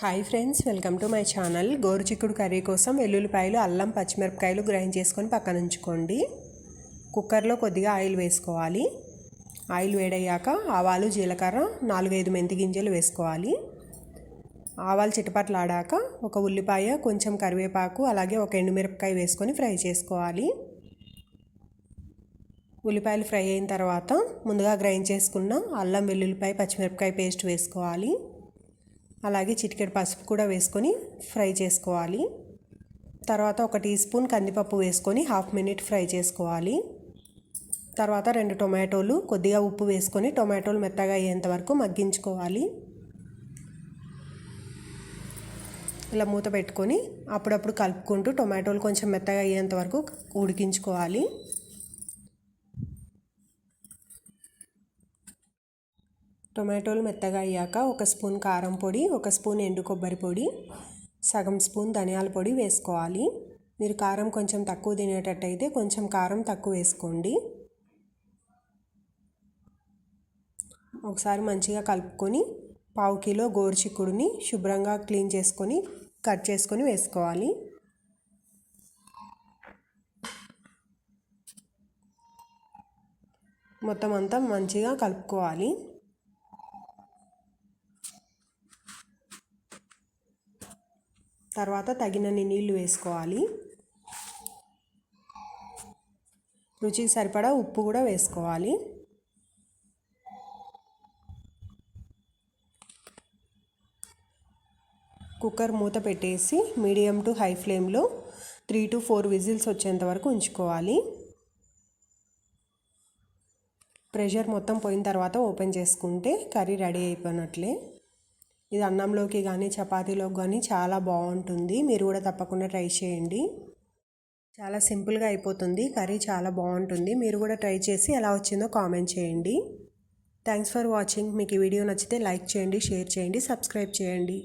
Hi friends welcome to my channel. గోరుచిక్కుడు curry కోసం వెల్లుల్లిపాయలు అల్లం పచ్చిమిరపకాయలు గ్రైండ్ చేసుకొని పక్కన ఉంచుకోండి. కుక్కర్లో కొద్దిగా ఆయిల్ వేసుకోవాలి. ఆయిల్ వేడయ్యాక ఆవాలు జీలకర్ర నాలుగైదు మెంతి గింజలు వేసుకోవాలి. ఆవాలు చిటపట్లాడాక ఒక ఉల్లిపాయ కొంచెం కరివేపాకు అలాగే ఒక ఎండుమిరపకాయ వేసుకొని ఫ్రై చేసుకోవాలి. ఉల్లిపాయలు ఫ్రై అయిన తర్వాత ముందుగా గ్రైండ్ చేసుకున్న అల్లం వెల్లుల్లిపాయ పచ్చిమిరపకాయ పేస్ట్ వేసుకోవాలి. అలాగే చిటికెడు పసుపు కూడా వేసుకొని ఫ్రై చేసుకోవాలి. తర్వాత ఒక టీ స్పూన్ కందిపప్పు వేసుకొని హాఫ్ మినిట్ ఫ్రై చేసుకోవాలి. తర్వాత రెండు టొమాటోలు కొద్దిగా ఉప్పు వేసుకొని టొమాటోలు మెత్తగా అయ్యేంత వరకు మగ్గించుకోవాలి. ఇలా మూత పెట్టుకొని అప్పుడప్పుడు కలుపుకుంటూ టొమాటోలు కొంచెం మెత్తగా అయ్యేంత వరకు ఉడికించుకోవాలి. టొమాటోలు మెత్తగా అయ్యాక ఒక స్పూన్ కారం పొడి ఒక స్పూన్ ఎండు కొబ్బరి పొడి సగం స్పూన్ ధనియాల పొడి వేసుకోవాలి. మీరు కారం కొంచెం తక్కువ తినేటట్టయితే కొంచెం కారం తక్కువ వేసుకోండి. ఒకసారి మంచిగా కలుపుకొని పావు కిలో గోరుచిక్కుడుని శుభ్రంగా క్లీన్ చేసుకొని కట్ చేసుకొని వేసుకోవాలి. మొత్తం అంతా మంచిగా కలుపుకోవాలి. తర్వాత తగినన్ని నీళ్ళు వేసుకోవాలి. రుచికి సరిపడా ఉప్పు కూడా వేసుకోవాలి. కుక్కర్ మూత పెట్టేసి మీడియం టు హై ఫ్లేమ్లో త్రీ టు ఫోర్ విజిల్స్ వచ్చేంత వరకు ఉంచుకోవాలి. ప్రెషర్ మొత్తం పోయిన తర్వాత ఓపెన్ చేసుకుంటే కర్రీ రెడీ అయిపోయినట్లే. ఇది అన్నంలోకి కానీ చపాతీలోకి కానీ చాలా బాగుంటుంది. మీరు కూడా తప్పకుండా ట్రై చేయండి. చాలా సింపుల్గా అయిపోతుంది. కర్రీ చాలా బాగుంటుంది. మీరు కూడా ట్రై చేసి ఎలా వచ్చిందో కామెంట్ చేయండి. Thanks for watching. మీకు ఈ వీడియో నచ్చితే లైక్ చేయండి షేర్ చేయండి సబ్స్క్రైబ్ చేయండి.